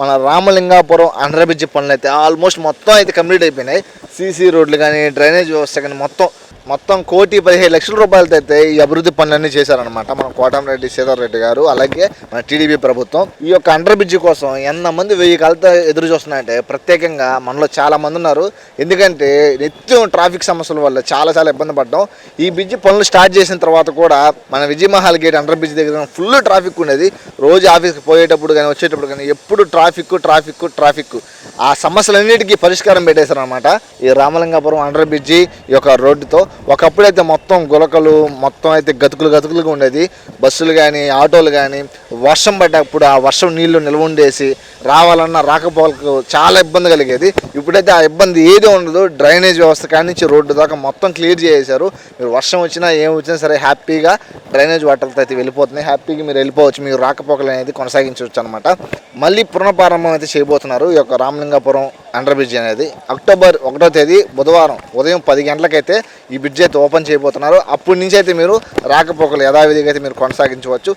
మన Ramalingapuram under bridge పనులు అయితే ఆల్మోస్ట్ మొత్తం అయితే కంప్లీట్ అయిపోయినాయి. సీసీ రోడ్లు కానీ డ్రైనేజ్ వ్యవస్థ కానీ మొత్తం మొత్తం కోటి పదిహేను లక్షల రూపాయలతో అయితే ఈ అభివృద్ధి పనులన్నీ చేశారనమాట మన కోటంరెడ్డి సీతారెడ్డి రెడ్డి గారు అలాగే మన టీడీపీ ప్రభుత్వం. ఈ యొక్క అండర్ బ్రిడ్జ్ కోసం ఎంతమంది వెయ్యి కాలతో ఎదురు చూస్తున్నాయంటే ప్రత్యేకంగా మనలో చాలా మంది ఉన్నారు. ఎందుకంటే నిత్యం ట్రాఫిక్ సమస్యల వల్ల చాలా చాలా ఇబ్బంది పడ్డాం. ఈ బ్రిడ్జ్ పనులు స్టార్ట్ చేసిన తర్వాత కూడా మన విజయమహల్ గేట్ అండర్ బ్రిడ్జ్ దగ్గర ఫుల్ ట్రాఫిక్ ఉండేది. రోజు ఆఫీస్కి పోయేటప్పుడు కానీ వచ్చేటప్పుడు కానీ ఎప్పుడు ట్రాఫిక్ ట్రాఫిక్ ట్రాఫిక్. ఆ సమస్యలన్నిటికీ పరిష్కారం పెట్టేశారు అనమాట ఈ రామలింగాపురం అండర్ బ్రిడ్జి ఈ యొక్క రోడ్డుతో. ఒకప్పుడైతే మొత్తం గులకలు మొత్తం అయితే గతుకులు గతుకులుగా ఉండేది. బస్సులు కానీ ఆటోలు కానీ వర్షం పడ్డప్పుడు ఆ వర్షం నీళ్ళు నిల్వ ఉండేసి రావాలన్నా రాకపోకలకు చాలా ఇబ్బంది కలిగేది. ఇప్పుడైతే ఆ ఇబ్బంది ఏది ఉండదు. డ్రైనేజ్ వ్యవస్థ కాడి నుంచి రోడ్డు దాకా మొత్తం క్లియర్ చేసేశారు. మీరు వర్షం వచ్చినా ఏం వచ్చినా సరే హ్యాపీగా డ్రైనేజ్ వాటర్తో అయితే వెళ్ళిపోతున్నాయి. హ్యాపీగా మీరు వెళ్ళిపోవచ్చు. మీరు రాకపోకలు అనేది కొనసాగించవచ్చు అనమాట మళ్ళీ పునఃప్రారంభం అయితే చేయబోతున్నారు. ఈ యొక్క రామలింగాపురం అండర్ బ్రిడ్జ్ అనేది. అక్టోబర్ ఒకటో తేదీ బుధవారం ఉదయం పది గంటలకైతే ఈ బ్రిడ్జ్ అయితే ఓపెన్ చేయబోతున్నారు. అప్పటి నుంచి అయితే మీరు రాకపోకలు యథావిధిగా అయితే మీరు కొనసాగించవచ్చు.